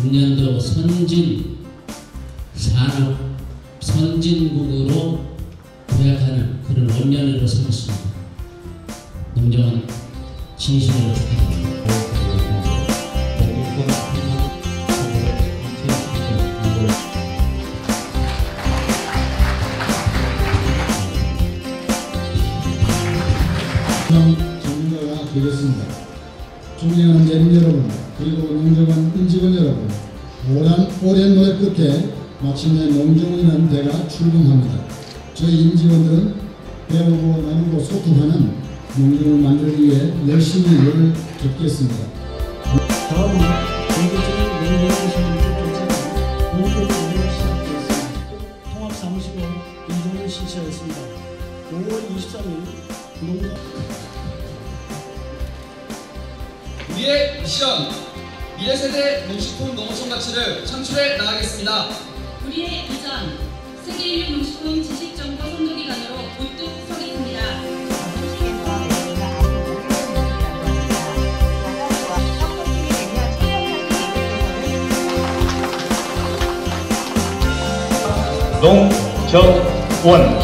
중년도 선진 산업 선진국으로 도약하는 그런 원년으로 삼고 있습니다. 농정은 진심으로 축하드립니다. 정리가 되겠습니다. 존경하는 대민 여러분, 그리고 농정원 임직원 여러분, 오랜, 오랜 노력 끝에 마침내 농정원이라는 대가 출범합니다. 저희 임직원들은 배우고 나누고 소통하는 농정을 만들기 위해 열심히 노력을 줬겠습니다. 다음은 본격적인 농정원 결제가 본격적으로 시작되었습니다. 통합사무실로 인정을 실시하였습니다. 5월 23일 농 정 우리의 미션 미래 세대 농식품 농어촌 가치를 창출해 나가겠습니다. 우리의 비전 세계 1위 농식품 지식 정보 선도기 관으로 우뚝 서겠습니다. 농정원